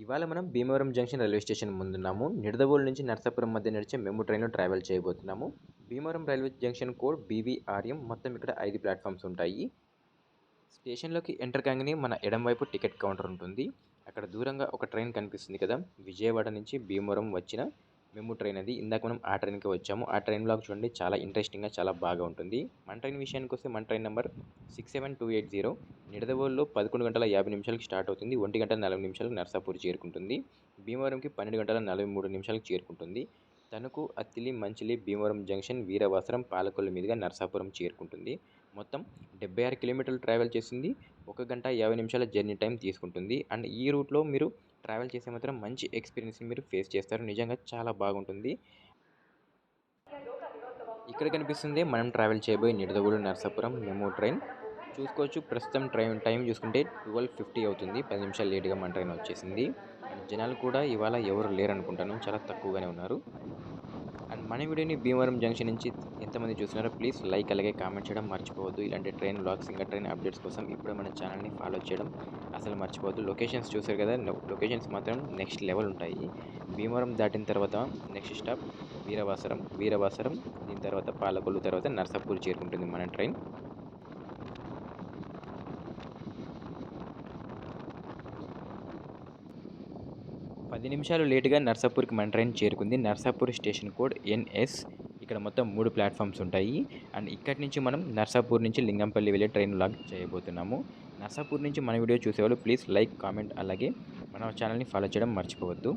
ఇవాళ మనం Bhimavaram junction railway station ముందున్నాము. నిడదవోలు నుంచి నర్సాపురం మధ్య నడిచే మేము ట్రైన్లో ట్రావెల్ చేయబోతున్నాము. Bhimavaram railway junction code BVRM. మొత్తం ఇక్కడ ఐదు ప్లాట్ఫామ్స్ ఉంటాయి. స్టేషన్లోకి ఎంటర్ కాగానే మన ఎడం వైపు టికెట్ కౌంటర్ ఉంటుంది. అక్కడ దూరంగా ఒక ట్రైన్ కనిపిస్తుంది కదా. విజయవాడ నుంచి భీమవరం వచ్చిన మెము ట్రైన్ అది ఇందాక మనం ఆ ట్రైన్కి వచ్చాము. ఆ ట్రైన్ బ్లాగ్ చూడండి చాలా ఇంట్రెస్టింగ్గా చాలా బాగా ఉంటుంది. మన ట్రైన్ విషయానికి వస్తే మన train number six seven two eight zero నిడదవోలులో పదకొండు గంటల యాభై నిమిషాలకి స్టార్ట్ అవుతుంది. ఒంటి గంటల నలభై నిమిషాలకు నర్సాపూర్ చేరుకుంటుంది. భీమవరంకి పన్నెండు గంటల నలభై మూడు నిమిషాలకు చేరుకుంటుంది. తణుకు అత్తిలి మంచిలి భీమవరం జంక్షన్ వీరవాసరం పాలకొల్లు మీదుగా నర్సాపురం చేరుకుంటుంది. మొత్తం డెబ్బై ఆరు కిలోమీటర్లు ట్రావెల్ చేసింది. ఒక గంట యాభై నిమిషాల జర్నీ టైం తీసుకుంటుంది. అండ్ ఈ రూట్లో మీరు ట్రావెల్ చేసే మాత్రం మంచి ఎక్స్పీరియన్స్ని మీరు ఫేస్ చేస్తారు. నిజంగా చాలా బాగుంటుంది. ఇక్కడ కనిపిస్తుంది మనం ట్రావెల్ చేయబోయే నిడదవుడు నరసాపురం మెమో ట్రైన్. చూసుకోవచ్చు ప్రస్తుతం ట్రైన్ టైం చూసుకుంటే ట్వెల్వ్ ఫిఫ్టీ అవుతుంది. పది నిమిషాలు లేట్గా మన ట్రైన్ వచ్చేసింది. జనాలు కూడా ఇవాళ ఎవరు లేరు అనుకుంటాను చాలా తక్కువగానే ఉన్నారు. అండ్ మన వీడియోని భీమవరం జంక్షన్ నుంచి ఎంతమంది చూస్తున్నారో ప్లీజ్ లైక్ అలాగే కామెంట్ చేయడం మర్చిపోవద్దు. ఇలాంటి ట్రైన్ బ్లాగ్స్ ఇంకా ట్రైన్ అప్డేట్స్ కోసం ఇప్పుడు మన ఛానల్ని ఫాలో చేయడం అసలు మర్చిపోవద్దు. లొకేషన్స్ చూసారు కదా లొకేషన్స్ మాత్రం నెక్స్ట్ లెవెల్ ఉంటాయి. భీమవరం దాటిన తర్వాత నెక్స్ట్ స్టాప్ వీరవాసరం వీరవాసరం దీని తర్వాత పాలకొల్లు తర్వాత నర్సాపూర్ చేరుకుంటుంది మన ట్రైన్. పది నిమిషాలు లేటుగా నర్సాపూర్కి మన ట్రైన్ చేరుకుంది. Narsapur station code NS. ఇక్కడ మొత్తం మూడు ప్లాట్ఫామ్స్ ఉంటాయి. అండ్ ఇక్కడి నుంచి మనం నర్సాపూర్ నుంచి లింగంపల్లి వెళ్ళే ట్రైన్ లాగ్ చేయబోతున్నాము. నర్సాపూర్ నుంచి మన వీడియో చూసేవాళ్ళు ప్లీజ్ లైక్ కామెంట్ అలాగే మన ఛానల్ని ఫాలో చేయడం మర్చిపోవద్దు.